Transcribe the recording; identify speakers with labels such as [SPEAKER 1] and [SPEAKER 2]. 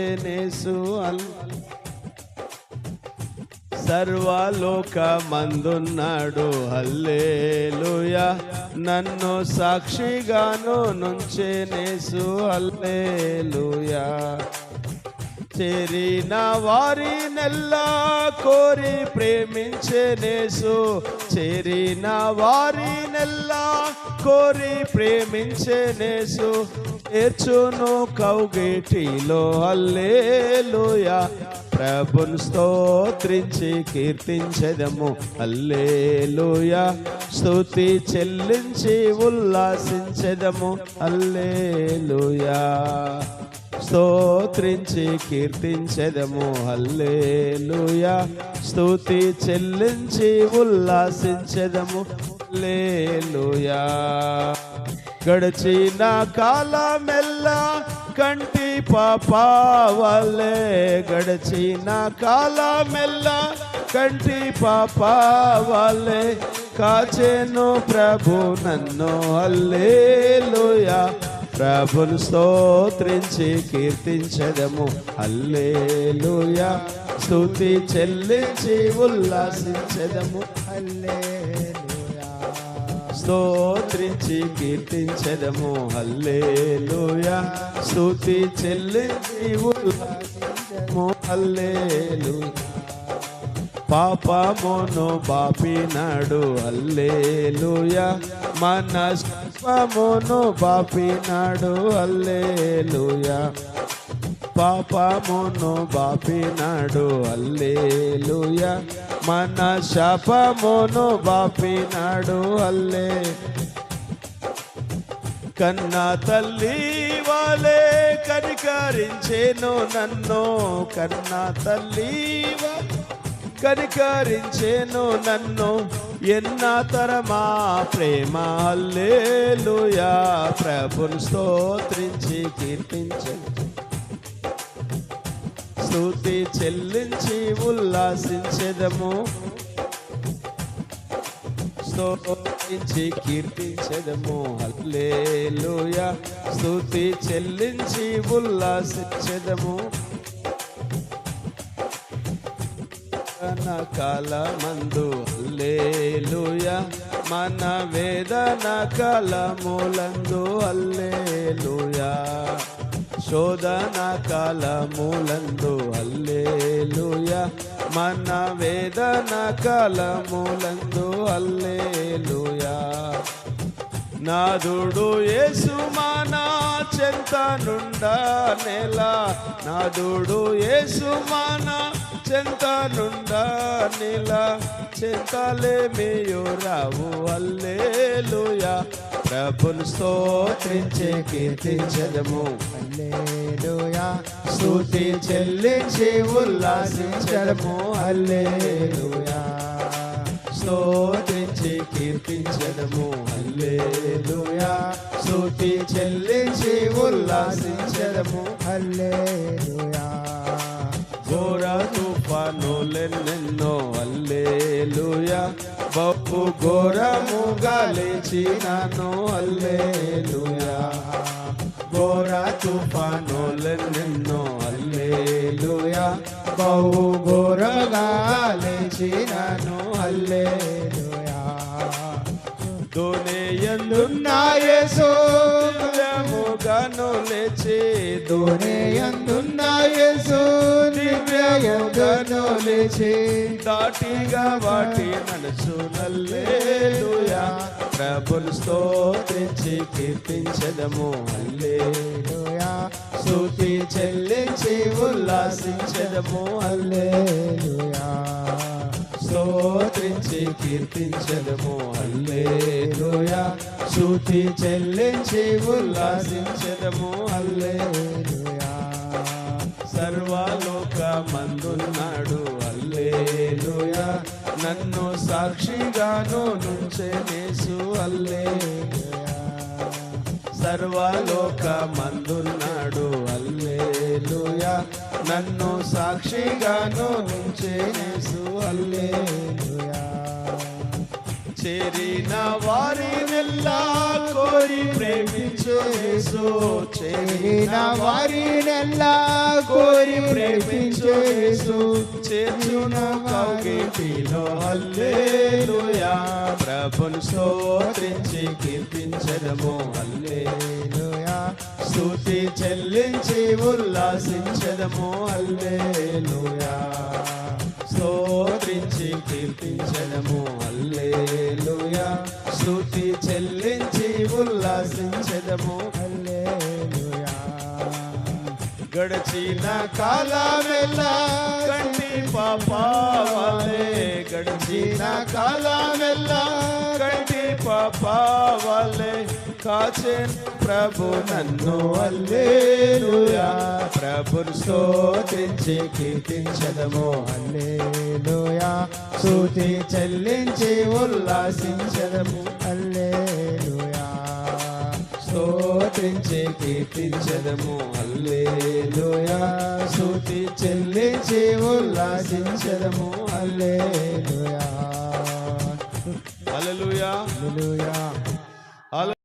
[SPEAKER 1] నేసు సర్వలోక మందున్నాడు హల్లేలుయా. నన్ను సాక్షిగాను నుంచే నేసు హల్లేలుయా. చేరిన వారి నెల్లా కోరి ప్రేమించే నేసు. చేరిన వారి నెల్లా కోరి ప్రేమించే నేసు చేర్చును కౌగిటిలో అల్లేలుయా ప్రభుని స్తోత్రించి కీర్తించెదము అల్లేలుయా స్తుతి చెల్లించి ఉల్లాసించెదము అల్లేలుయా స్తోత్రించి కీర్తించెదము హల్లేలుయా. స్తుతి చెల్లించి ఉల్లాసించెదము హల్లేలుయా. గడిచిన కాలమెల్లా కంటి పాపావలే గడిచిన కాలమెల్లా కంటి పాపావలే కాచెను ప్రభు నన్ను అల్లేలుయా ప్రభును స్తోత్రించి కీర్తించదము. అల్లేలుయా స్తుతి చెల్లించి ఉల్లాసించదము.
[SPEAKER 2] అల్లే
[SPEAKER 1] స్తోత్రించి కీర్తించదము. హల్లేలుయా. స్తుతి చెల్లించి ఉల్లాసించదము హల్లేలుయా. పాపమును బాపినాడు. అల్లేలుయా మన పాపమును బాపినాడు. అల్లేలుయా పాపమును బాపినాడు. అల్లేలుయ మన శాపమును బాపినాడు. అల్లే కన్న తల్లి వాలే కనికరించేను నన్ను. కన్న తల్లి కనికరించేను నన్ను. ఎన్న తరమా ప్రేమ. అల్లేలుయా ప్రభుని స్తోత్రించి కీర్తించే. స్థుతి చెల్లించి ఉల్లాసించెదము. స్తోతించి కీర్తించెదము. హల్లేలుయా. స్థుతి చెల్లించి ఉల్లాసించెదము. వేదన కాలమందు అల్లేలుయా మన వేదన కాలములందు అల్లేలుయా శోధన కాలములందు అల్లేలుయ. మన వేదన కాలములందు అల్లేలుయ. నాదుడు యేసు మానా చెంత నుండా నెల. నాదుడు యేసు మానా చెంత నుండా నెల చెంతలేమియో రావు. అల్లేలుయా ప్రభుని స్తోత్రించే కీర్తించదము.
[SPEAKER 2] హల్లెలూయా.
[SPEAKER 1] స్తుతి చెల్లించి ఉల్లాసించడము.
[SPEAKER 2] హల్లెలూయా.
[SPEAKER 1] స్తోత్రించి కీర్తించడము. హల్లేలుయా. స్తుతి చెల్లించి ఉల్లాసించడము.
[SPEAKER 2] హల్లెలూయా.
[SPEAKER 1] ఘోర తుఫానులెన్నెన్నో హల్లేలుయా బహు ఘోరముగా లేచినాను హల్లేలుయా ఘోర తుఫానులెన్నెన్నో హల్లేలుయా బహు ఘోరగా లేచినాను హల్లేలుయా దునియందున్న యేసు దివ్యముగాను లేచి దునియందున్న యేసు దివ్యముగాను లేచి దాటిగా వాటి నడుచు నల్లేలుయా. ప్రభులు స్తోత్రించి కీర్తించదము హల్లేలుయా. స్తుతి చెల్లించి ఉల్లాసించదము హల్లేలుయా. స్తోత్రించి కీర్తించదము హల్లేలుయా. శృతి చెల్లించి ఉల్లాసించదము హల్లేలుయా. సర్వాలు మందున్నాడు. అల్లేలుయా. నన్ను సాక్షిగాను నుంచే నేసు హల్లేలుయా సర్వలోక మందున్నాడు. అల్లేలుయా. నన్ను సాక్షిగాను నుంచేసు అల్లేలుయా. చేరిన వారినెల్లా కోరి ప్రేమించు చేరిన
[SPEAKER 2] వారినెల్లా కోరి ప్రేమించే యేసు
[SPEAKER 1] చేర్చున కౌగిటిలో హల్లెలూయా. ప్రభుని స్తోత్రించి కీర్తించదము హల్లెలూయా. స్తుతి చెల్లించి ఉల్లాసించదము హల్లెలూయా. స్తోత్రించి కీర్తించదము హల్లెలూయా. స్తుతి చెల్లించి ఉల్లాసించదము
[SPEAKER 2] హల్లెలూయా
[SPEAKER 1] గడిచిన కాలమెల్లా కంటి పాపావలే గడిచిన కాలమెల్లా కంటి పాపావలే కాచే ప్రభు నన్ను అల్లేలుయా. ప్రభుని స్తోత్రించి కీర్తించదము.
[SPEAKER 2] హల్లెలూయా
[SPEAKER 1] స్తుతి చెల్లించి ఉల్లాసించదము.
[SPEAKER 2] హల్లెలూయా
[SPEAKER 1] స్తోత్రించి కీర్తించదము హల్లెలూయా స్తుతి చెల్లించి ఉల్లాసించదము
[SPEAKER 2] హల్లెలూయా
[SPEAKER 1] హల్లెలూయా
[SPEAKER 2] హల్లెలూయా